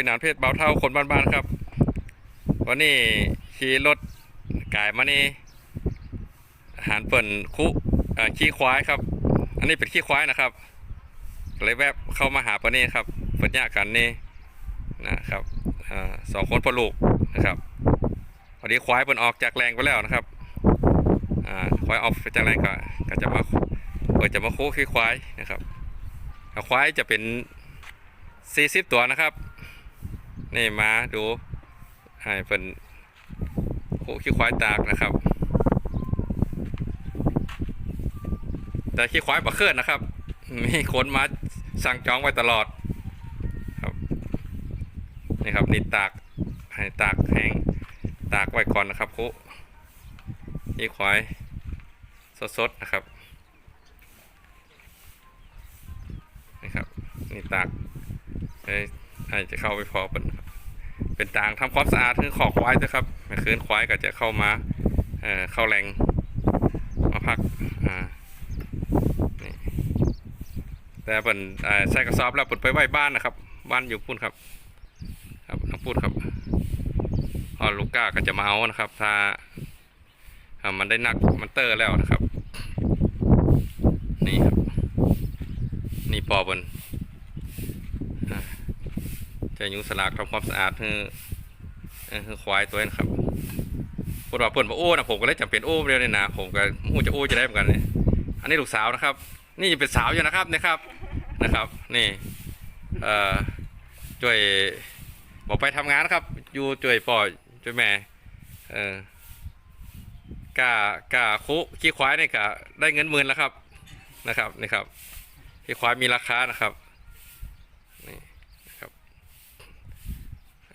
เป็นนานเพศเบาเท่าคนบ้านๆครับ วันนี้ขี่รถกายมานี่อาหารเปิ่นคุขี้ควายครับ อันนี้เป็นขี้ควายนะครับเลยแวบเข้ามาหาปนี่ครับเปิดยากกันนี่นะครับอสองคนพลูกนะครับพอดีควายเปิ่นออกจากแรงไปแล้วนะครับควายออกจากแรงก็ก็จะมาเปิดจะมาคุขี้ควายนะครับควายจะเป็น 40 ตัวนะครับ นี่ม้าดูให้เป็นคู่ขี้ควายตากนะครับ แต่ขี้ควายบักเคลื่อนนะครับ มีคนมาสั่งจองไว้ตลอดครับนี่ครับนี่ตากให้ตากแห้งตากไว้ก่อนนะครับคู่ขี้ควายสดๆนะครับนี่ครับนี่ตาก เอ้จะเข้าไปพอเป็นเป็นต่างทำความสะอาดคือขอควายด้วยครับคืนควายก็จะเข้ามาเอ่อเข้าแรงมาพักอ่านี่แต่เป็นใส่กระสอบแล้วเปิดไปไว้บ้านนะครับ บ้านอยู่พุ่นครับ ครับน้องพูดครับพอลูก้าก็จะมาเอานะครับถ้าถ้ามันได้นักมันเตอร์แล้วนะครับ นี่ครับ นี่ปอบน จะยุงสลากทำความสะอาดคือเอ่อคือควายตัวนี้นะครับพูดว่าปิดมาโอ้นะผมก็เลยจำเป็นโอ้เรียวเลยนะผมก็มูจะโอ้จะได้เหมือนกันเนี่ยอันนี้ลูกสาวนะครับ นี่ยังเป็นสาวอยู่นะครับนะครับนะครับ นี่เอ่อช่วยบอกไปทำงานนะครับ อยู่ช่วยพ่อช่วยแม่เออกากาคุขี้ควายนี่ก็ได้เงินหมื่นแล้วครับนะครับนี่ครับขี้ควายมีราคานะครับนี่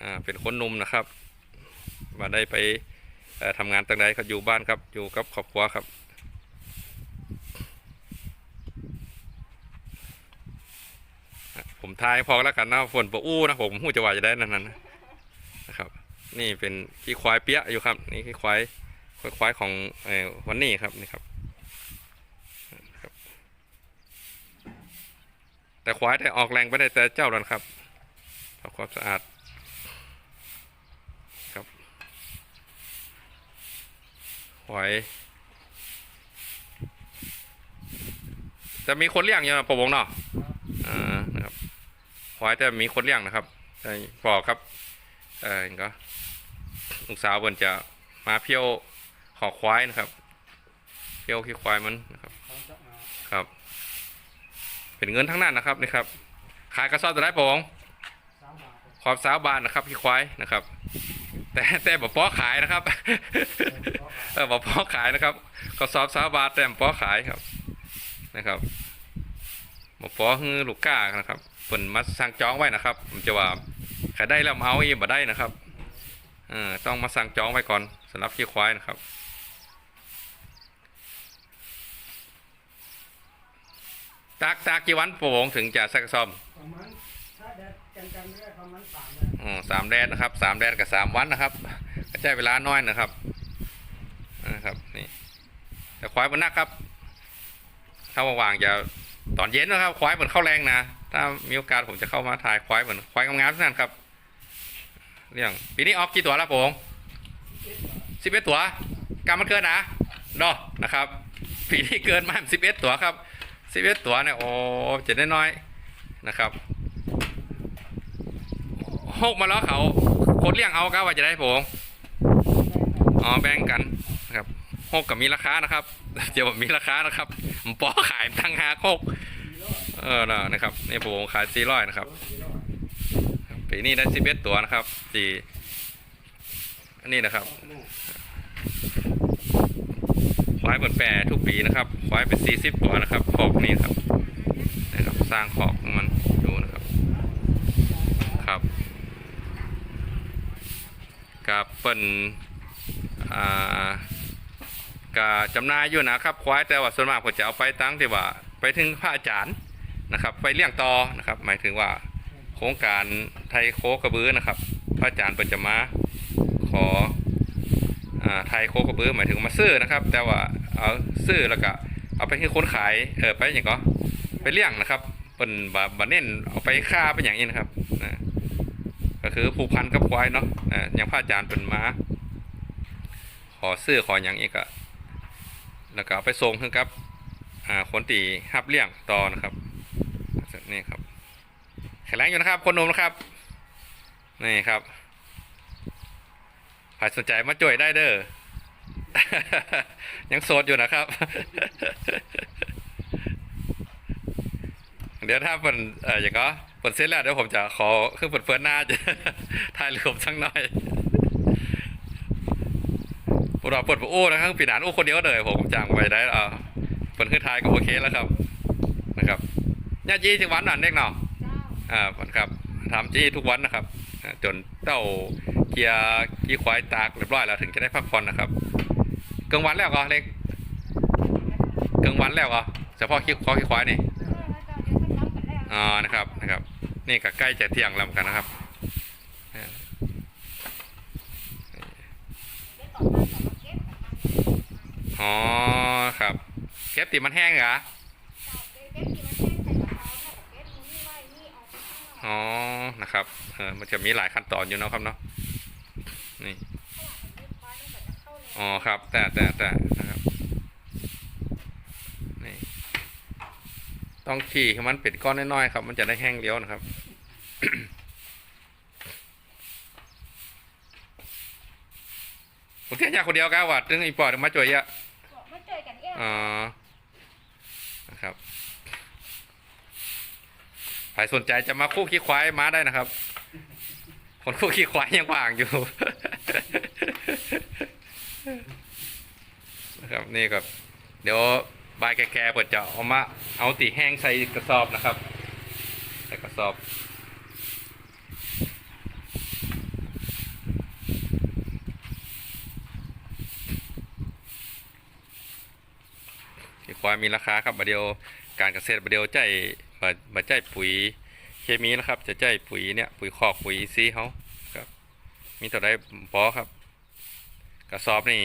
อ่าเป็นคนนุ่มนะครับมาได้ไปทำงานตั้งใดครับอยู่บ้านครับอยู่กับครอบครัวครับผมทายพอแล้วกันนะฝนปะอู้นะผมหูจะว่าจะได้นั่นนะนะครับ นี่เป็นขี้ควายเปี้ยอยู่ครับ นี่ขี้ควายควายควายของวันนี้ครับนี่ครับ แต่ควายได้ออกแรงไปได้แต่เจ้าแล้วนครับทำความสะอาด หอยจะมีคนเลี้ยงอยู่นะประวงเนาะอ่านะครับหอยแต่มีคนเลี้ยงนะครับแต่พอครับ เออก็ลูกสาวเพิ่นจะมาเพี้ยวขอควายนะครับเพี้ยวขี้ควายมันนะครับ ครับ เป็นเงินทั้งนั้นนะครับนี่ครับ ขายกระสอบจะได้ประวงความสาวบานนะครับขี้ควายนะครับ แต่แต่บ่พอขายนะครับเออบ่พอขายนะครับกระสอบสาบาทแต่บ่พอขายครับนะครับบ่พอคือลูกก้านะครับเพิ่นมาสั่งจองไว้นะครับผมจะว่าขายได้แล้วมาเอาอีกบ่ได้นะครับเออต้องมาสั่งจองไว้ก่อนสำหรับขี้ควายนะครับตากตากกี่วันโป่งถึงจะสักซ่อมประมาณถ้าแดดจัง ๆไม่ได้ประมาณสามแดดนะครับสามแดดกับสามวันนะครับก็ใช้เวลาน้อยนะครับนะครับนี่แต่ควายมันนักครับ ถ้าว่างๆจะตอนเย็นนะครับ ควายเหมือนเข้าแรงนะถ้ามีโอกาสผมจะเข้ามาถ่ายควายเหมือนควายงามๆทั้งนั้นครับ เรื่องปีนี้ออกกี่ตัวแล้วผมสิบเอ็ดตัวกรรมันเกินนะดอนะครับปีนี้เกินมาสิบเอ็ดตัวครับสิบเอ็ดตัวเนี่ยโอ้เจะได้น้อยนะครับ หกมาแล้วเขาโคนเลี้ยงเอาก็ว่าจะได้ผมอ๋อแบ่งกันนะครับหกกับมีราคานะครับเดี๋ยวมมีราคานะครับปอขายตั้งหาหกเออนะนะครับนี่ผมขายสี่ร้อยนะครับปีนี้ได้สิบเอ็ดตัวนะครับสี่อันนี้นะครับควายเปิดแปรทุกปีนะครับควายเป็นสี่สิบตัวนะครับขอกนี้ครับนะครับสร้างขอกของมันดูนะครับครับ กับ เปิ่นอ่ากาจำนายอยู่นะครับควายแต่ว่าส่วนมากผมจะเอาไปตั้งที่ว่า ไปถึงพระอาจารย์นะครับ ไปเลี้ยงต่อนะครับ หมายถึงว่าโครงการไทยโคกระบือนะครับ พระอาจารย์เปิ่นจะมาขออไทยโคกระบือหมายถึงมาซื้อนะครับ แต่ว่าเอาซื้อแล้วก็เอาไปให้คนขายเออไปอย่างก็ไปเลี้ยงนะครับเปิ่นบาบเน้นเอาไปฆ่าไปอย่างนี้นะครับนะ คือผูกพันกับควายเนาะอ่าอย่างพระอาจารย์เป็นมาขอซื้อขออย่างอีกอะแล้วก็เอาไปส่งให้กับอ่าคนตีฮับเลี้ยงต่อนะครับนี่ครับแข็งแรงอยู่นะครับ คนนมนะครับ นี่ครับใครสนใจมาจ่วยได้เด้อ ยังโสดอยู่นะครับ เดี๋ยวถ้าเปิดเอ่ออย่างก็ เปิดเสร็จแล้วเดี๋ยวผมจะขอขึ้นเปิดเฟิร์นหน้าจะถ่ายรูปสักหน่อยพวกเราเปิดโอ้นะครับปีหนานโอ้คนเดียวเลยผมจ้างไปได้เอ่าเปิดขึ้นท้ายก็โอเคแล้วครับนะครับญาติยี่สิบวันนั่นเด็กเนาะเจ้าอ่าครับทำจี้ทุกวันนะครับอ่าจนเต้าเกียร์ขี้ควายตากเรียบร้อยแล้วถึงจะได้พักผ่อนนะครับกลางวันแล้วก็เล็กกลางวันแล้วก็เฉพาะขี้ควายขี้ควายนี่เออแล้วเจ้าเดี๋ยวฉันรับกันแล้วอ๋อนะครับนะครับ นี่ก็ใกล้จะเที่ยงแล้วเหมือนกันนะครับเดี๋ยวต่อมาต่อมาเก็บกันมาอ๋อครับเก็บติมันแห้งเหรอเจ้าเก็บเก็บที่มันแห้งใส่กระเป๋าถ้าแบบเก็บมือนี่ไว้นี่ออกไปข้างนอกอ๋อ นะครับ เออมันจะมีหลายขั้นตอนอยู่เนาะครับเนาะ นี่เพราะว่าผมเก็บไว้ตั้งแต่จะเข้าเลยอ๋อ ครับ แต่แต่แต่นะครับนี่ ต้องขี่ให้มันเป็นก้อนน้อยๆครับ มันจะได้แห้งเลี้ยวนะครับผมเที่ยวยาคนเดียวก้าวัดซึ่งอีปอดมาจ่วยเยอะบอกมาเจอกันเองอ๋อนะครับใครสนใจจะมาคู่ขี้ควายมาได้นะครับ คนคู่ขี้ควายยังว่างอยู่นะครับนี่ก็เดี๋ยว บายแก่ๆเปิดจะเอามาเอาตีแห้งใส่กระสอบนะครับ ใส่กระสอบขี้ควายมีราคาครับบดเดียวการเกษตรบดเดียวใจบดบดใจปุ๋ยเคมีนะครับ จะใจปุ๋ยเนี่ยปุ๋ยคอกปุ๋ยซีเขาครับมีตัวใดพอครับ กระสอบนี่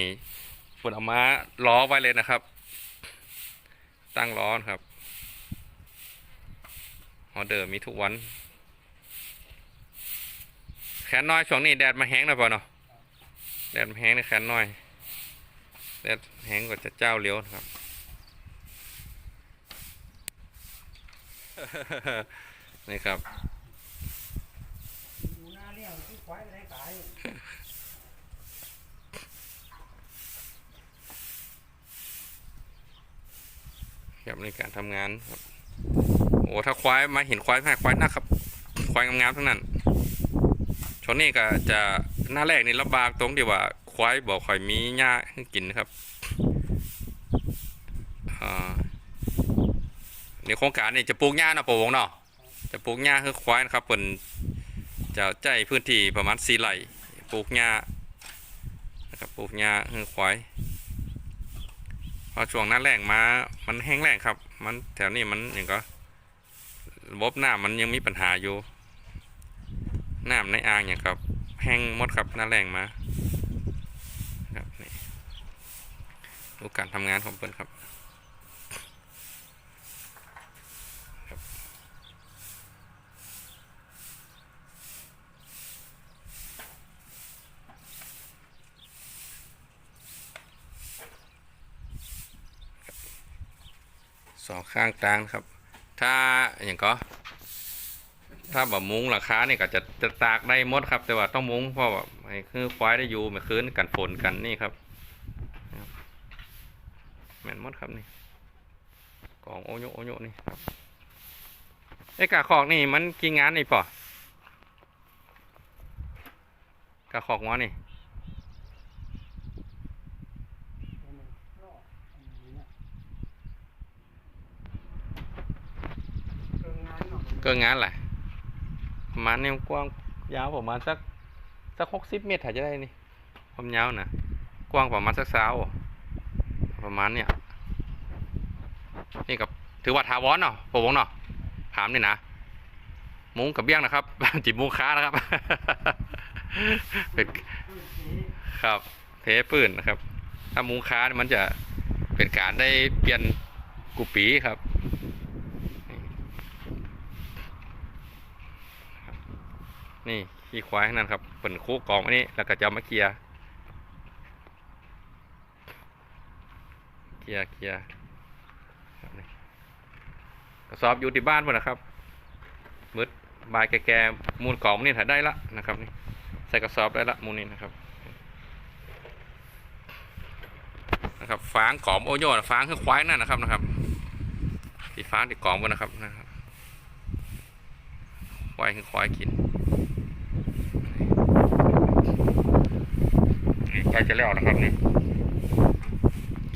ฝนเอามาล้อไว้เลยนะครับ ตั้งล้อนครับออเดอร์มีทุกวัน แขนน้อยช่วงนี้แดดมาแห้งหน่อยพอเนาะแดดมาแห้งในแขนน้อย แดดแห้งกว่าจะเจ้าเลี้ยวนะครับนี่ครับ ดูหน้าเลี้ยงที่ ครับในการทำงานครับโอ้ถ้าควายมาเห็นควายแม่ควายหนักครับ ควายงามๆทั้งนั้นชนนี่ก็จะหน้าแรกนี่ลำบากตรงที่ว่าควายบอกค่อยมีหญ้าให้กินนะครับอ่าในโครงการนี่จะปลูกหญ้านะปวงเนาะจะปลูกหญ้าให้ควายนะครับเป็นจะใจพื้นที่ประมาณสี่ไร่ปลูกหญ้านะครับปลูกหญ้าให้ควาย พอช่วงหน้าแรงมา มันแห้งแรงครับ มันแถวนี้มันอย่างก็ระบบน้ามันยังมีปัญหาอยู่น้ำในอ่างอย่างครับ แห้งหมดครับหน้าแรงมาครับนี่ดูการทำงานของเพื่อนครับ สองข้างกลางครับ ถ้าอย่างก็ ถ้าแบบมุ้งราคาเนี่ยก็จะจะตากได้มดครับ แต่ว่าต้องมุ้งเพราะว่าให้คือควายได้อยู่ไม่คืนกันฝนกันนี่ครับแม่นมดครับนี่กองโอโยโอโยนี่ครับไอ้กาขอกนี่มันกี่งานนี่ป่อกาขอกงอนี่ เกินงานเนาะ เกินงานแหละประมาณนี้กว้างยาวประมาณสักสักหกสิบเมตรถ้าจะได้นี่ความยาวนะกว้างประมาณสักสาวประมาณเนี่ยนี่กับถือว่าทาวอนเนาะปวงเนาะถามนี่นะมุ้งกับเบี้ยงนะครับจิบมุ้งค้านะครับเป็นครับเทปืนนะครับ ถ้ามุ้งค้านี่มันจะเป็นการได้เปลี่ยนกุปีครับ นี่ขี้ควายนั่นครับเปิ่นคู่กองอันนี้แล้วก็จะมาเคลียร์เคลียร์เคลียร์กระสอบอยู่ที่บ้านหมดนะครับมืดบายแก่ๆมูลกองนี่ถ่ายได้ละนะครับนี่ใส่กระสอบได้ละมูลนี้นะครับนะครับฟางกอมโอโยนฟางคือควายนั่นนะครับนะครับที่ฟางที่กอมกันนะครับนะครับควายคือควายกิน นี่ ใกล้จะแล้วนะครับนี่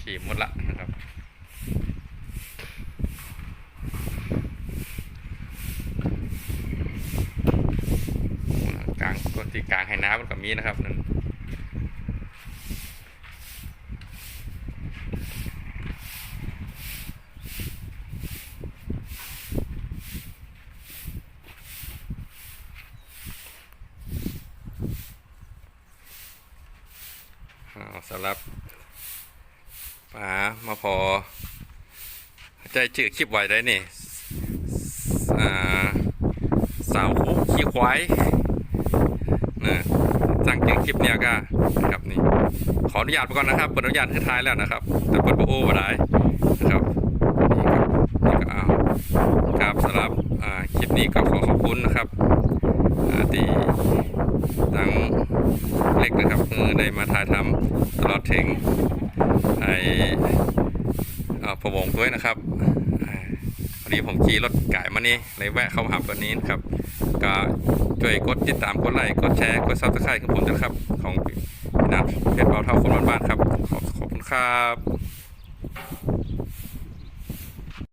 ขี่หมดละนะครับกลางก้นที่กลางให้น้ำมันก็มีนะครับนั่นอ่าสำหรับป๋ามาพอ ใจจืดคลิปไว้ได้นี่อ่าสาวคุกขี้ควายนะสั่งจืดคลิปเนี่ยก็นะครับนี่ขออนุญาตไปก่อนนะครับเปิดอนุญาตให้ท้ายแล้วนะครับ แต่เปิดโปรโอ้มาได้นะครับนี่ครับนี่ก็เอาครับสำหรับอ่าคลิปนี้ก็ขอขอบคุณนะครับอ่าที่ทางเล็กนะครับคือได้มาถ่ายทำตลอดถึง อ่อพะวงด้วยนะครับวันนี้ผมขี่รถไก่มานี่เลยแวะเข้าหับตัวนี้นะครับ ก็ช่วยกดติดตามกดไลค์กดแชร์กดซับสไครต์ของผมด้วยนะครับ ของพี่นัทเพชรเบาเท่าคนบ้านๆครับ ขอบขอบคุณครับ